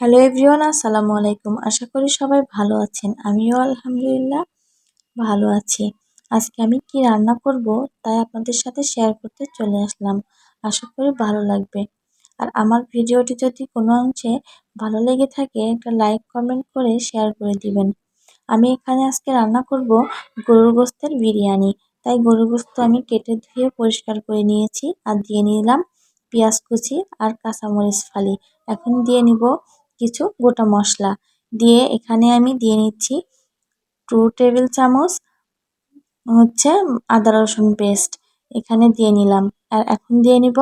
Hello everyone, আসসালামু আলাইকুম। আশা করি সবাই ভালো আছেন। আমিও আলহামদুলিল্লাহ ভালো আছি। আজকে আমি কি রান্না করব তাই আপনাদের সাথে শেয়ার করতে চলে আসলাম। আশা করি ভালো লাগবে। আর আমার ভিডিওটি যদি কোনো অংশে ভালো লেগে থাকে, একটা লাইক কমেন্ট করে শেয়ার করে দিবেন। আমি এখানে আজকে রান্না করব গরুর গোস্তের বিরিয়ানি। তাই গরুর গোস্ত আমি কেটে ধুয়ে পরিষ্কার করে নিয়েছি আর দিয়ে নিলাম পেঁয়াজ কুচি আর কাঁচামরিচ ফালি। এখন দিয়ে নিব কিছু গোটা মশলা দিয়ে এখানে আমি দিয়ে নিচ্ছি টু টেবিল চামচ হচ্ছে আদা রসুন পেস্ট এখানে দিয়ে নিলাম। আর এখন দিয়ে নিব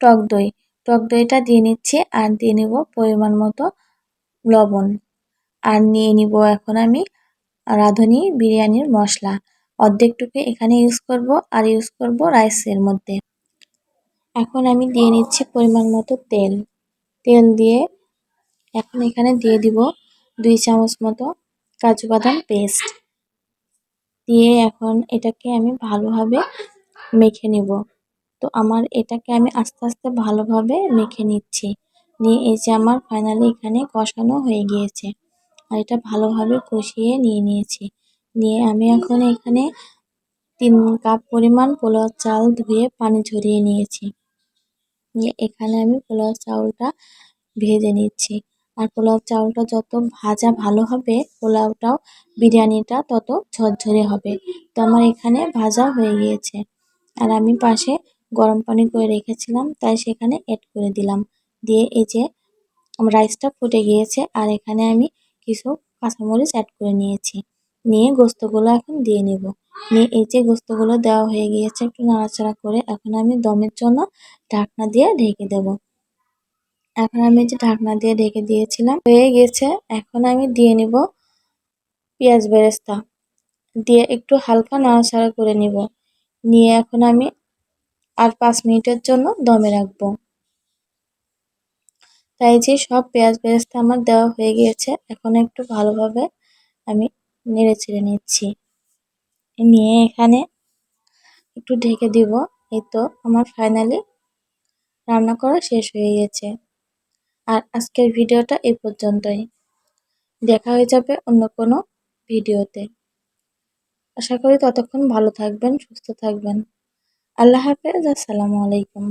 টক দই। টক দইটা দিয়ে নিচ্ছি আর দিয়ে নিব পরিমাণ মতো লবণ। আর নিয়ে নিব এখন আমি রাঁধুনি বিরিয়ানির মশলা। অর্ধেকটুকু এখানে ইউজ করব আর ইউজ করব রাইসের মধ্যে। এখন আমি দিয়ে নিচ্ছি পরিমাণ মতো তেল। তেল দিয়ে এখন এখানে দিয়ে দিব দুই চামচ মতো কাজু বাদাম পেস্ট। দিয়ে এখন এটাকে আমি ভালোভাবে মেখে নিব। তো আমার এটাকে আমি আস্তে আস্তে ভালোভাবে মেখে নিচ্ছি। নিয়ে এই যে আমার ফাইনালি এখানে কষানো হয়ে গিয়েছে। আর এটা ভালোভাবে কষিয়ে নিয়ে নিয়েছি। নিয়ে আমি এখন এখানে তিন কাপ পরিমাণ পোলাও চাল ধুয়ে পানি ঝরিয়ে নিয়েছি। নিয়ে এখানে আমি পোলাও চাউলটা ভেজে নিচ্ছি। আর পোলাও চাউলটা যত ভাজা ভালো হবে, পোলাওটাও, বিরিয়ানিটা তত ঝরঝরে হবে। তো আমার এখানে ভাজা হয়ে গিয়েছে। আর আমি পাশে গরম পানি করে রেখেছিলাম, তাই সেখানে অ্যাড করে দিলাম। দিয়ে এই যে রাইসটা ফুটে গিয়েছে, আর এখানে আমি কিছু কাঁচামরিচ অ্যাড করে নিয়েছি। নিয়ে গোস্তগুলো এখন দিয়ে নেব। নিয়ে এই যে গোস্তগুলো দেওয়া হয়ে গিয়েছে, একটু নাড়াচাড়া করে এখন আমি দমের জন্য ঢাকনা দিয়ে ঢেকে দেব। এখন আমি যে ঢাকনা দিয়ে ঢেকে দিয়েছিলাম, হয়ে গেছে এখন আমি দিয়ে নিব পেঁয়াজ বেরেস্তা। দিয়ে একটু হালকা নাড়াচাড়া করে নিব। নিয়ে এখন আমি আর পাঁচ মিনিটের জন্য দমে রাখব। তাই যে সব পেঁয়াজ বেরেস্তা আমার দেওয়া হয়ে গিয়েছে, এখন একটু ভালোভাবে আমি নেড়ে চেড়ে নিচ্ছি। নিয়ে এখানে একটু ঢেকে দিব। এই তো আমার ফাইনালি রান্না করা শেষ হয়ে গেছে। আর আজকের ভিডিওটা এই পর্যন্তই। দেখা হয়ে যাবে অন্য কোনো ভিডিওতে। আশা করি ততক্ষণ ভালো থাকবেন, সুস্থ থাকবেন। আল্লাহ হাফেজ, আসসালামু আলাইকুম।